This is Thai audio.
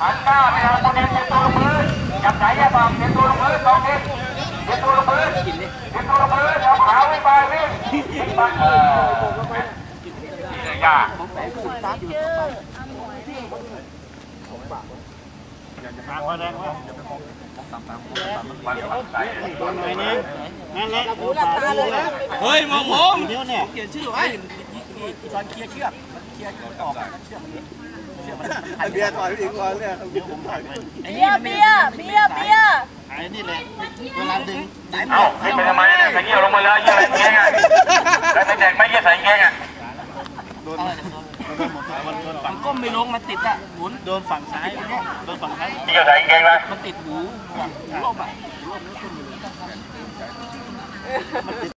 หันหน้าไปทางคนเดียวเก็บตัวลงพื้นจับสายแยกบ่าเก็บตัวลงพื้นสองเก็บเก็บตัวลงพื้นเก็บตัวลงพื้นเอาขาวิ่งไปวิ่งวิ่งไปเออยาก ทางว่าแรงว่ามันมันใส่ตัวหน่อยนึงนั่นแหละหูหลับตาเลยนะเฮ้ยมองผมเดี๋ยวเนี่ยเขียนชื่อไว้ตอนเคลียร์เชือกเคลียร์ออกเชือกมันเบียร์ต่อยถึงก่อนเนี่ยเดี๋ยวผมถ่ายไปเบียร์เบียร์เบียร์เบียร์ไอ้นี่แหละเวลาดึงดึงเอ้าขึ้นไปทำไมเนี่ยใส่เงี้ยลงมาแล้วเยี่ยอะไรเงี้ยไงแล้วเด็กไม่เยี่ยใส่เงี้ยไงโดน มดมันโดนฝั่งก้มไม่ลงมันติดอะหมุนโดนฝั่งซ้ายโดนฝั่งซ้ายเยี่ยใส่เงี้ยไหมมันติดหูหูลมอะหูลมแล้วขึ้นอยู่เลย